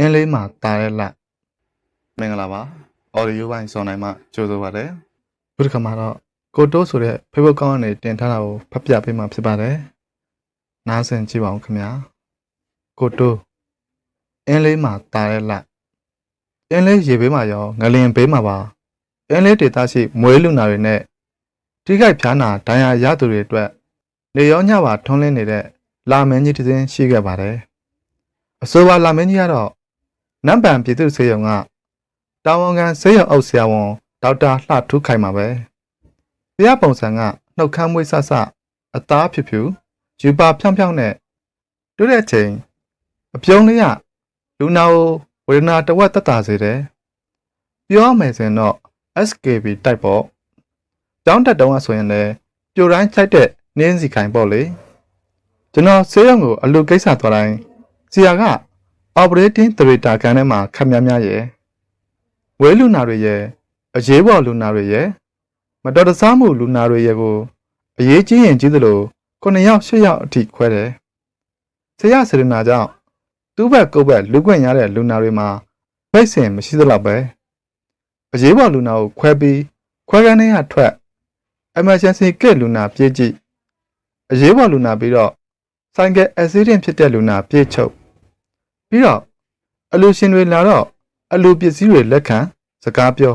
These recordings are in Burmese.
အင်းလေးမှာတာတဲ့လက်မင်္ဂလာပါအော်ဒီယိုပိုင်းစောနိုင်မှကြိုဆိုပါတယ်ဘုရားခမှာတော့ကိုတိုးဆိုတဲ့ Facebook ကောင်းကနေတင်ထားတာကိုဖတ်ပြပေးမှာဖြစ်ပါတယ်နားဆင်ကြည့်ပါဦးခင်ဗျာကိုတိုးအင်းလေးမှာတာတဲ့လက်အင်းလေးရေဘေးမှာရောငလင်ဘေးမှာပါအင်းလေးဒေသရှိမွေးလူနာတွေနဲ့ထိခိုက်ဖျားနာဒဏ်ရာရသူတွေအတွက်နေရောညပါထွန်းလင်းနေတဲ့လာမင်းကြီးတစ်စင်းရှိခဲ့ပါတယ်အဆိုပါလာမင်းကြီးကတော့ နမ်ပန်ပြည်သူ့ဆေးရုံကတာဝန်ခံဆေးရုံအုပ်ဆရာဝန်ဒေါက်တာလှထူးခိုင်ပါပဲတရားပုံစံကနှုတ်ခမ်းမွေးဆဆအသားဖြူဖြူယူပါဖြောင်းဖြောင်းနဲ့တွေ့တဲ့ချိန်အပြုံးလေးကလူနာကိုဝေဒနာတဝက်တက်တာစေတယ်ပြောရမယ်ဆိုရင်တော့ SKB တိုက်ပေါ့ကျောင်းတက်တုံးကဆိုရင်လည်းပြိုတိုင်းချိုက်တဲ့နင်းစီခိုင်ပေါ့လေကျွန်တော်ဆေးရုံကိုအလူကိစ္စသွားတိုင်းဆရာက operating theater ခန်းထဲမှာခက်များများရဲ့ဝဲလူနာတွေရဲ့အရေးပေါ်လူနာတွေရဲ့မတော်တဆမှုလူနာတွေရဲ့ကိုအရေးကြီးရင်ကြီးသလို9ယောက်10ယောက်အထိခွဲတယ်ဆရာစေရနာကြောင့်သူ့ဘက်ကိုယ့်ဘက်လူခွင့်ရတဲ့လူနာတွေမှာဖိတ်စင်မရှိသလောက်ပဲအရေးပေါ်လူနာကိုခွဲပြီးခွဲကန်းထဲကထွက် emergency kit လူနာပြေးကြည့်အရေးပေါ်လူနာပြီးတော့ဆိုင်ကယ် accident ဖြစ်တဲ့လူနာပြေးချုပ် ပြီးတော့အလူရှင်တွေလာတော့အလူပစ္စည်းတွေလက်ခံစကားပြော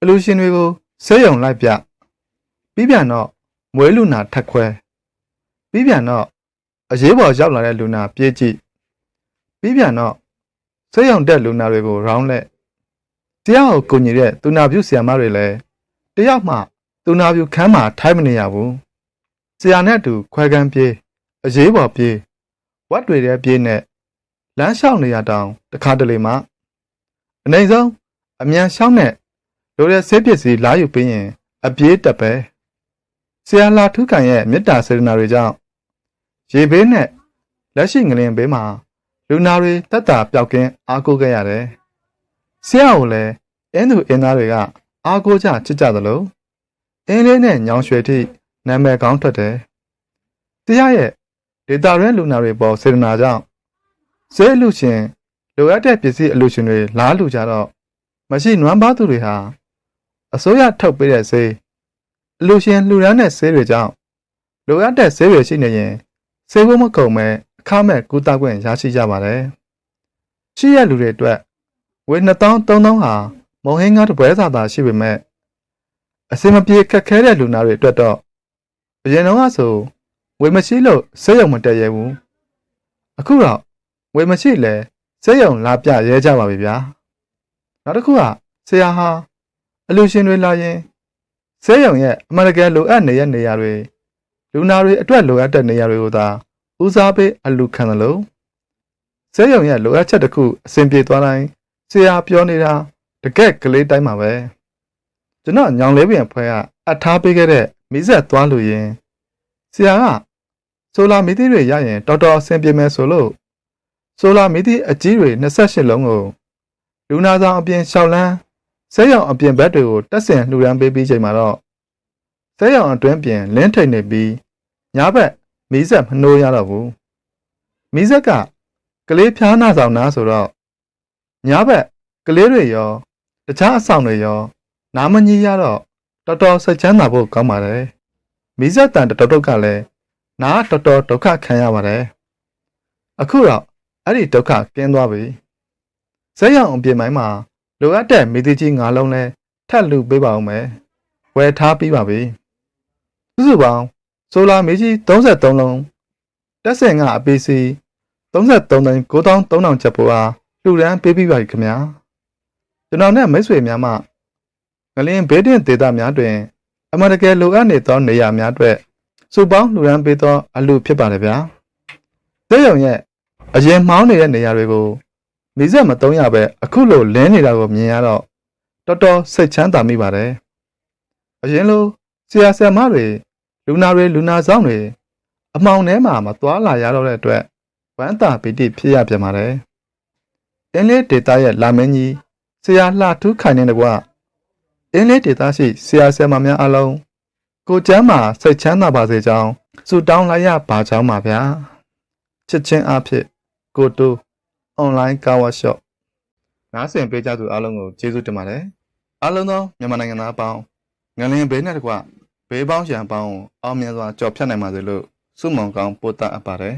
အလူရှင်တွေကိုဆဲယုံလိုက်ပြပြီးပြန်တော့မွေးလူနာထက်ခွဲပြီးပြန်တော့အရေးပေါ်ရောက်လာတဲ့လူနာပြေးကြည့်ပြီးပြန်တော့ဆဲယုံတက်လူနာတွေကိုရောင်းလက်တရားကိုကိုညီတဲ့သူနာပြုဆရာမတွေလည်းတယောက်မှသူနာပြုခန်းမှာထိုင်မနေရဘူးဆရာနဲ့အတူခွဲကန်းပြေးအရေးပေါ်ပြေးဝတ်တွေတဲ့ပြေးနဲ့ လမ်းလျှောက်နေရတောင်တခါတလေမှအနေဆုံးအမြန်လျှောက်နဲ့လိုတဲ့ဆေးပစ္စည်းလာယူပေးရင် အပြေးတက်ပဲဆရာလာထုခံရဲ့မေတ္တာစေတနာတွေကြောင့်ရေဘေးနဲ့လက်ရှိငလင်ဘေးမှာလူနာတွေတက်တာပျောက်ကင်းအားကိုးခဲ့ရတယ်ဆရာကိုလည်းအင်းသူအင်းသားတွေကအားကိုးကြချစ်ကြသလိုအင်းလေးနဲ့ညောင်ရွှေထိနာမည်ကောင်းထွက်တယ်တရားရဲ့ဒေတာရဲလူနာတွေပေါ်စေတနာကြောင့် ဈေးလူရှင်လိုအပ်တဲ့ပစ္စည်းအလူရှင်တွေလားလူကြတော့မရှိနွမ်းပါသူတွေဟာအစိုးရထုတ်ပေးတဲ့ဈေးအလူရှင်လှူဒန်းတဲ့ဈေးတွေကြောင့်လိုအပ်တဲ့ဈေးတွေရှိနေရင်ဈေးဖို့မကုန်မဲ့အခမဲ့ကူတာခွင့်ရရှိကြပါတယ်ရှိရလူတွေအတွက်ဝေ2000 3000ဟာမုံဟင်းကားတစ်ပွဲစာသာရှိပေမဲ့အစင်မပြေခက်ခဲတဲ့လူနာတွေအတွက်တော့အရင်တော့ဆိုဝေမရှိလို့ဆေးရုံမတက်ရဲဘူးအခုတော့ ဝေမရှိလဲဆေးရုံလာပြရဲကြပါပြီဗျာနောက်တစ်ခုကဆရာဟာအလူရှင်တွေလာရင်ဆေးရုံရဲ့အမှန်တကယ်လိုအပ်နေတဲ့နေရာတွေလူနာတွေအတွက်လိုအပ်တဲ့နေရာတွေကိုသာဦးစားပေးအလူခံတယ်လို့ဆေးရုံရဲ့လိုအပ်ချက်တစ်ခုအဆင်ပြေသွားတိုင်းဆရာပြောနေတာတကက်ကလေးတိုင်းပါပဲကျွန်တော်ညောင်လေးပင်ဖွဲ့ကအထားပေးခဲ့တဲ့မိဆက်သွားလို့ရင်ဆရာကဆိုလာမီသီးတွေရရင်တော်တော်အဆင်ပြေမယ်ဆိုလို့ ဆိုလာမီသီးအကြီးတွေ28လုံးကိုလူနာဆောင်အပြင်ရှောက်လန်းဆဲရောင်အပြင်ဘက်တွေကိုတက်ဆင်လှူဒန်းပေးပြီးချိန်မှာတော့ဆဲရောင်အတွင်းပြင်လင်းထိန်နေပြီးညာဘက်မီးဆက်မနှိုးရတော့ဘူးမီးဆက်ကကလေးဖျားနာဆောင်နာဆိုတော့ညာဘက်ကလေးတွေရောတခြားအဆောင်တွေရောနားမကြီးရတော့တော်တော်စိတ်ချမ်းသာဖို့ကောင်းပါတယ်မီးဆက်တန်တတော်တုတ်ကလည်းနားတော်တော်ဒုက္ခခံရပါတယ်အခုတော့ အဲ့ဒီဒုက္ခကင်းသွားပြီဇက်ရောင်အပြင်ပိုင်းမှာလိုအပ်တဲ့မိသကြီး၅လုံးလဲထပ်လူပေးပါအောင်မယ်ဝယ်ထားပြီးပါပြီစုစုပေါင်းဆိုလာမီကြီး33လုံးတက်ဆင်ကအပီစီ33သိန်း9300ချက်ပိုအားလှူဒန်းပေးပြီးပါပြီခင်ဗျာကျွန်တော်နဲ့မိတ်ဆွေများမှငလင်းဘေးတင်ဒေတာများတွင် အမှန်တကယ်လိုအပ်နေသောနေရာများအတွက်စုပေါင်းလှူဒန်းပေးသောအလှဖြစ်ပါတယ်ဗျာ။သေယုံရဲ့ အရင်မှောင်းနေတဲ့နေရာတွေကိုမီးစက်မတုံးရပဲအခုလိုလင်းနေတာကိုမြင်ရတော့တော်တော်စိတ်ချမ်းသာမိပါတယ်။အရင်လိုဆရာဆရာမတွေလူနာတွေလူနာဆောင်တွေအမောင်ထဲမှာမသွားလာရတော့တဲ့အတွက်ဝမ်းသာပီတိဖြစ်ရပြန်ပါတယ်။အင်းလေးဒေတာရဲ့လာမင်းကြီးဆရာလှထူးခိုင်နေတကွအင်းလေးဒေတာရှိဆရာဆရာမများအလုံးကိုကျမ်းမှာစိတ်ချမ်းသာပါစေကြောင်းဆုတောင်းလိုက်ရပါကြောင်းပါဗျာချစ်ချင်းအဖြစ် ကိုတူ online car workshop နားဆင်ပေးကြသူအားလုံးကိုကျေးဇူးတင်ပါတယ်အားလုံးသောမြန်မာနိုင်ငံသားအပေါင်းငလင်ဘေးနဲ့တကွဘေးပေါင်းရန်ပေါင်းကိုအောင်မြင်စွာကြော်ဖြတ်နိုင်ပါစေလို့ဆုမွန်ကောင်းပို့သအပ်ပါတယ်